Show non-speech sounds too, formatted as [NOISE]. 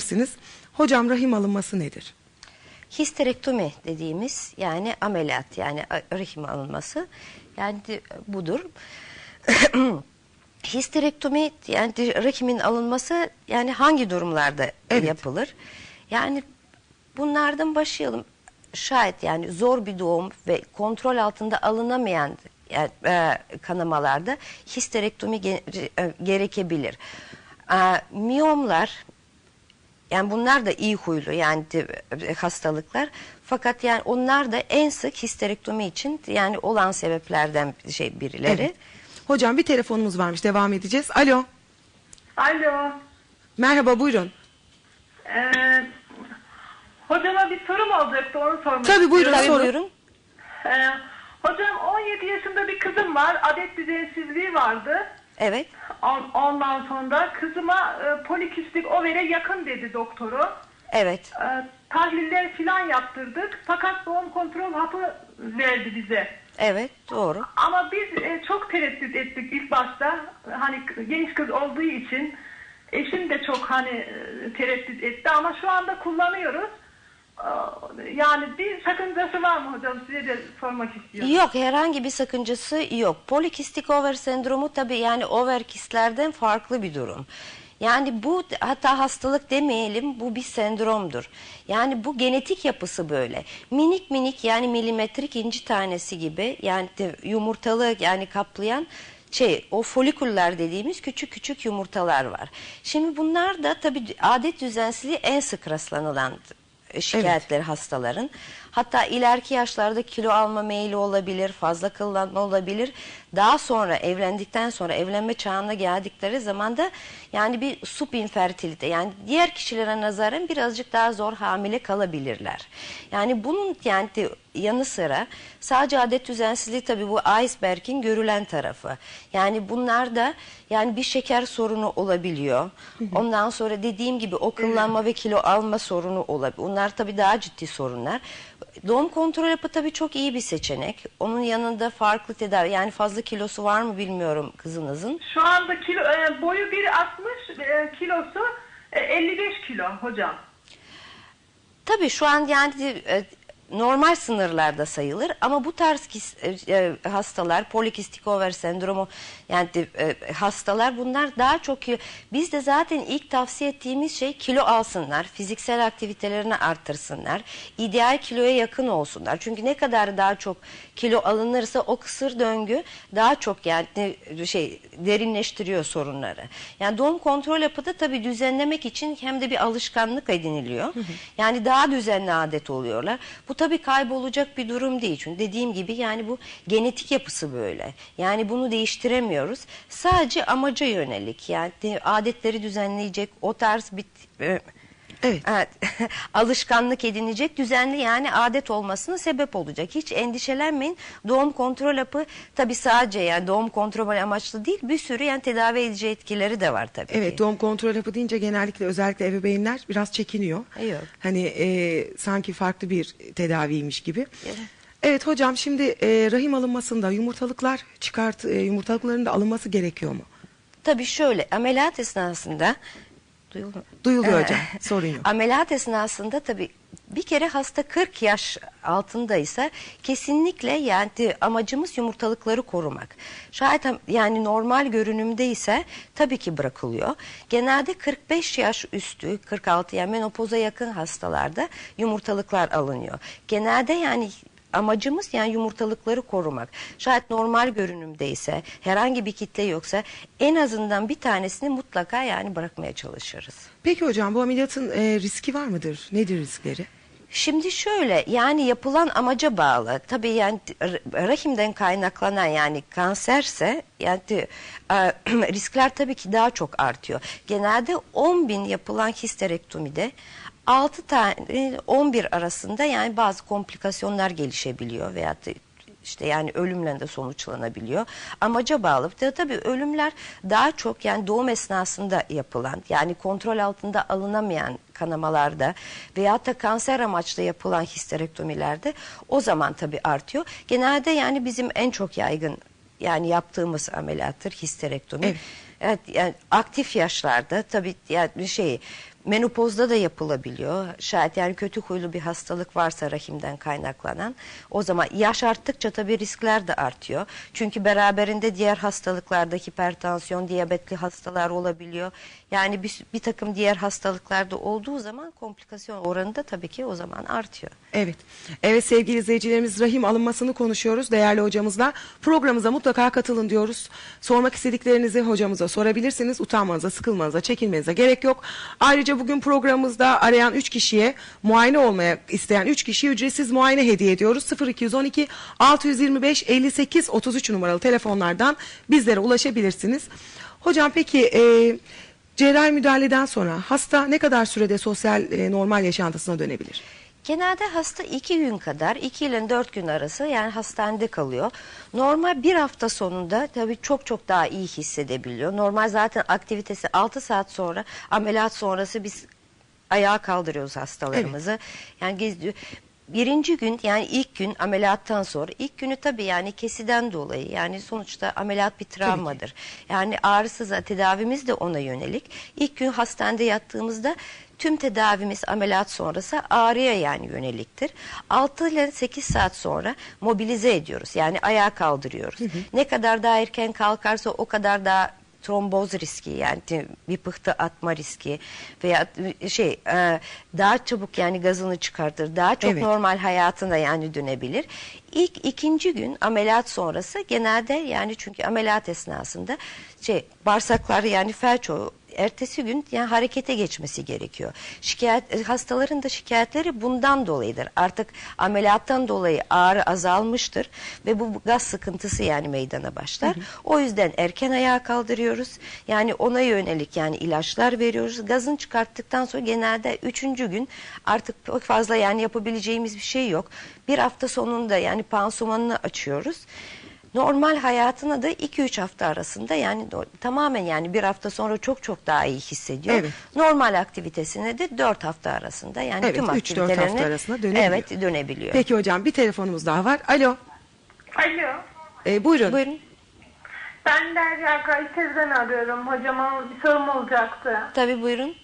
Bilirsiniz. Hocam rahim alınması nedir? Histerektomi dediğimiz yani ameliyat yani rahim alınması yani budur. [CLEARS THROAT] Histerektomi yani rahimin alınması yani hangi durumlarda Evet. yapılır? Yani bunlardan başlayalım. Şayet yani zor bir doğum ve kontrol altında alınamayan yani, e, kanamalarda histerektomi ge- e, gerekebilir. E, miyomlar yani bunlar da iyi huylu yani e, hastalıklar. Fakat yani onlar da en sık histerektomi için yani olan sebeplerden şey birileri. Evet. Hocam bir telefonumuz varmış. Devam edeceğiz. Alo. Alo. Merhaba buyurun. Ee, hocama bir sorum olacaktı onu sormak Tabii, buyurun, Tabii sorun. buyurun. Ee, hocam 17 yaşında bir kızım var. Adet düzensizliği vardı. Evet. On- Ondan sonra kızıma e, polikistik overe yakın dedi doktoru. Evet. Ee, tahliller filan yaptırdık. Fakat doğum kontrol hapı verdi bize. Evet. Doğru. Ama biz e, çok tereddüt ettik ilk başta. Hani genç kız olduğu için eşim de çok hani e, tereddüt etti ama şu anda kullanıyoruz. Yani bir sakıncası var mı hocam size de sormak istiyorum. Yok herhangi bir sakıncası yok. Polikistik over sendromu tabii yani over kistlerden farklı bir durum. Yani bu hatta hastalık demeyelim bu bir sendromdur. Yani bu genetik yapısı böyle. Minik minik yani milimetrik inci tanesi gibi yani yumurtalı yani kaplayan şey o folikuller dediğimiz küçük küçük yumurtalar var. Şimdi bunlar da tabii adet düzensizliği en sık rastlanılan şikayetleri hastaların. Hatta ileriki yaşlarda kilo alma meyili olabilir, fazla kıllanma olabilir. Daha sonra evlendikten sonra evlenme çağına geldikleri zaman da yani bir subinfertilite yani diğer kişilere nazaran birazcık daha zor hamile kalabilirler. Yani bunun yani yanı sıra sadece adet düzensizliği tabii bu iceberg'in görülen tarafı. Yani bunlar da yani bir şeker sorunu olabiliyor. Ondan sonra dediğim gibi o kıllanma ve kilo alma sorunu olabilir. Bunlar tabii daha ciddi sorunlar. Doğum kontrol hapı tabii çok iyi bir seçenek. Onun yanında farklı tedavi yani fazla kilosu var mı bilmiyorum kızınızın. Şu anda kilo, e, boyu 1.60 e, kilosu e, 55 kilo hocam. Tabii şu an yani e, normal sınırlarda sayılır ama bu tarz kis- e, e, hastalar polikistik over sendromu yani e, hastalar bunlar daha çok kilo. Biz de zaten ilk tavsiye ettiğimiz şey kilo alsınlar, fiziksel aktivitelerini arttırsınlar, ideal kiloya yakın olsunlar. Çünkü ne kadar daha çok kilo alınırsa o kısır döngü daha çok yani şey derinleştiriyor sorunları. Yani doğum kontrol hapı da tabii düzenlemek için hem de bir alışkanlık ediniliyor. Yani daha düzenli adet oluyorlar. Bu tabii kaybolacak bir durum değil. Çünkü dediğim gibi yani bu genetik yapısı böyle. Yani bunu değiştiremiyoruz. Sadece amaca yönelik yani de- adetleri düzenleyecek o tarz bir e, Evet. [LAUGHS] Alışkanlık edinecek düzenli yani adet olmasına sebep olacak. Hiç endişelenmeyin. Doğum kontrol hapı tabii sadece yani doğum kontrol amaçlı değil bir sürü yani tedavi edici etkileri de var tabii Evet ki. doğum kontrol hapı deyince genellikle özellikle ebeveynler biraz çekiniyor. Yok. Hani e, sanki farklı bir tedaviymiş gibi. Evet. Evet hocam şimdi e, rahim alınmasında yumurtalıklar çıkart e, yumurtalıkların da alınması gerekiyor mu? Tabii şöyle ameliyat esnasında duyuldu mu? Duyuluyor hocam. Sorun yok. [LAUGHS] Ameliyat esnasında tabii bir kere hasta 40 yaş altındaysa kesinlikle yani amacımız yumurtalıkları korumak. Şayet yani normal görünümde ise tabii ki bırakılıyor. Genelde 45 yaş üstü 46 yani menopoza yakın hastalarda yumurtalıklar alınıyor. Genelde yani Amacımız yani yumurtalıkları korumak. Şayet normal görünümdeyse, herhangi bir kitle yoksa en azından bir tanesini mutlaka yani bırakmaya çalışırız. Peki hocam bu ameliyatın e, riski var mıdır? Nedir riskleri? Şimdi şöyle yani yapılan amaca bağlı. Tabii yani rahimden kaynaklanan yani kanserse yani e, [CLEARS THROAT] riskler tabii ki daha çok artıyor. Genelde 10 bin yapılan histerektomide 6 tane 11 arasında yani bazı komplikasyonlar gelişebiliyor veya işte yani ölümle de sonuçlanabiliyor. Amaca bağlı. Tabii, tabii ölümler daha çok yani doğum esnasında yapılan yani kontrol altında alınamayan kanamalarda veya da kanser amaçlı yapılan histerektomilerde o zaman tabii artıyor. Genelde yani bizim en çok yaygın yani yaptığımız ameliyattır histerektomi. Evet. Evet, yani aktif yaşlarda tabii yani şey menopozda da yapılabiliyor. Şayet yani kötü huylu bir hastalık varsa rahimden kaynaklanan o zaman yaş arttıkça tabii riskler de artıyor. Çünkü beraberinde diğer hastalıklarda hipertansiyon, diyabetli hastalar olabiliyor. Yani bir, bir takım diğer hastalıklarda olduğu zaman komplikasyon oranı da tabii ki o zaman artıyor. Evet. Evet sevgili izleyicilerimiz rahim alınmasını konuşuyoruz değerli hocamızla. Programımıza mutlaka katılın diyoruz. Sormak istediklerinizi hocamıza sorabilirsiniz. Utanmanıza, sıkılmanıza, çekinmenize gerek yok. Ayrıca bugün programımızda arayan 3 kişiye muayene olmaya isteyen 3 kişiye ücretsiz muayene hediye ediyoruz. 0212 625 58 33 numaralı telefonlardan bizlere ulaşabilirsiniz. Hocam peki e, cerrahi müdahaleden sonra hasta ne kadar sürede sosyal e, normal yaşantısına dönebilir? Genelde hasta iki gün kadar, iki ile dört gün arası yani hastanede kalıyor. Normal bir hafta sonunda tabii çok çok daha iyi hissedebiliyor. Normal zaten aktivitesi 6 saat sonra ameliyat sonrası biz ayağa kaldırıyoruz hastalarımızı. Yani geziyor. Birinci gün yani ilk gün ameliyattan sonra ilk günü tabii yani kesiden dolayı yani sonuçta ameliyat bir travmadır. Yani ağrısız tedavimiz de ona yönelik. İlk gün hastanede yattığımızda tüm tedavimiz ameliyat sonrası ağrıya yani yöneliktir. 6 ile 8 saat sonra mobilize ediyoruz. Yani ayağa kaldırıyoruz. Ne kadar daha erken kalkarsa o kadar daha tromboz riski yani bir pıhtı atma riski veya şey e, daha çabuk yani gazını çıkartır. Daha çok Evet. normal hayatına yani dönebilir. İlk ikinci gün ameliyat sonrası genelde yani çünkü ameliyat esnasında şey bağırsakları yani felç ertesi gün yani harekete geçmesi gerekiyor. Şikayet e, hastaların da şikayetleri bundan dolayıdır. Artık ameliyattan dolayı ağrı azalmıştır ve bu gaz sıkıntısı yani meydana başlar. O yüzden erken ayağa kaldırıyoruz. Yani ona yönelik yani ilaçlar veriyoruz. Gazını çıkarttıktan sonra genelde üçüncü gün artık çok fazla yani yapabileceğimiz bir şey yok. Bir hafta sonunda yani pansumanını açıyoruz. Normal hayatına da 2-3 hafta arasında yani tamamen yani bir hafta sonra çok çok daha iyi hissediyor. Evet. Normal aktivitesine de 4 hafta arasında yani Evet, tüm 3-4 hafta aktivitelerine arasında dönebiliyor. Evet dönebiliyor. Peki hocam bir telefonumuz daha var. Alo. Alo. E, buyurun. Buyurun. Ben Derya Kayseri'den arıyorum. Hocama bir sorum olacaktı. Tabii buyurun.